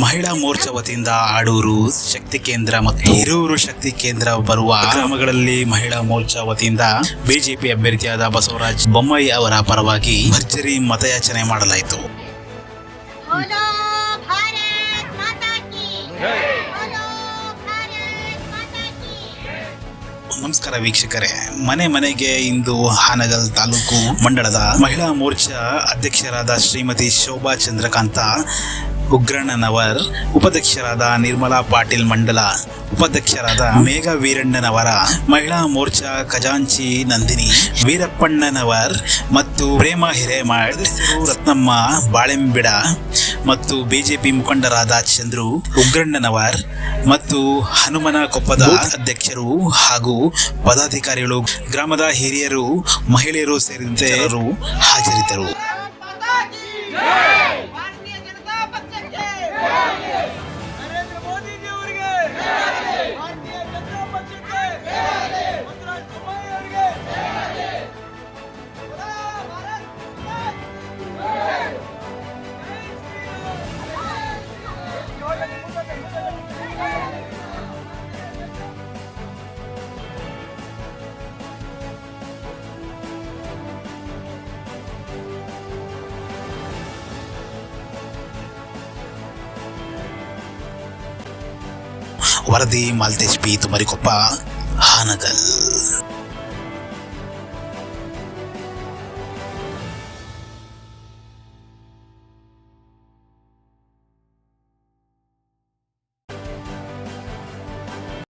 ಮಹಿಳಾ ಮೋರ್ಚಾ ವತಿಯಿಂದ ಆಡೂರು ಶಕ್ತಿ ಕೇಂದ್ರ ಮತ್ತು ಹಿರೂರು ಶಕ್ತಿ ಕೇಂದ್ರ ಬರುವ ಗ್ರಾಮಗಳಲ್ಲಿ ಮಹಿಳಾ ಮೋರ್ಚಾ ವತಿಯಿಂದ ಬಿಜೆಪಿ ಅಭ್ಯರ್ಥಿಯಾದ ಬಸವರಾಜ್ ಬೊಮ್ಮಾಯಿ ಅವರ ಪರವಾಗಿ ಭರ್ಜರಿ ಮತಯಾಚನೆ ಮಾಡಲಾಯಿತು. ನಮಸ್ಕಾರ ವೀಕ್ಷಕರೇ. ಮನೆ ಮನೆಗೆ ಇಂದು ಹಾನಗಲ್ ತಾಲೂಕು ಮಂಡಳದ ಮಹಿಳಾ ಮೋರ್ಚಾ ಅಧ್ಯಕ್ಷರಾದ ಶ್ರೀಮತಿ ಶೋಭಾ ಚಂದ್ರಕಾಂತ ಉಗ್ರಣ್ಣನವರ್ ಉಪಾಧ್ಯಕ್ಷರಾದ ನಿರ್ಮಲಾ ಪಾಟೀಲ್ ಮಂಡಲ, ಉಪಾಧ್ಯಕ್ಷರಾದ ಮೇಘ ವೀರಣ್ಣನವರ, ಮಹಿಳಾ ಮೋರ್ಚಾ ಖಜಾಂಚಿ ನಂದಿನಿ, ವೀರಪ್ಪಣ್ಣನವರ್ ಮತ್ತು ಪ್ರೇಮ ಹಿರೇಮಾಳ್ ರತ್ನಮ್ಮ ಬಾಳೆಂಬಿಡ ಮತ್ತು ಬಿಜೆಪಿ ಮುಖಂಡರಾದ ಚಂದ್ರು ಉಗ್ರಣ್ಣನವರ್ ಮತ್ತು ಹನುಮನ ಕೊಪ್ಪದ ಅಧ್ಯಕ್ಷರು ಹಾಗೂ ಪದಾಧಿಕಾರಿಗಳು, ಗ್ರಾಮದ ಹಿರಿಯರು, ಮಹಿಳೆಯರು ಸೇರಿದಂತೆ ಹಾಜರಿದ್ದರು. ವರದಿ ಮಾಲ್ತೇಶ್ ಪಿ ತುಮರಿಕೊಪ್ಪ ಹಾನಗಲ್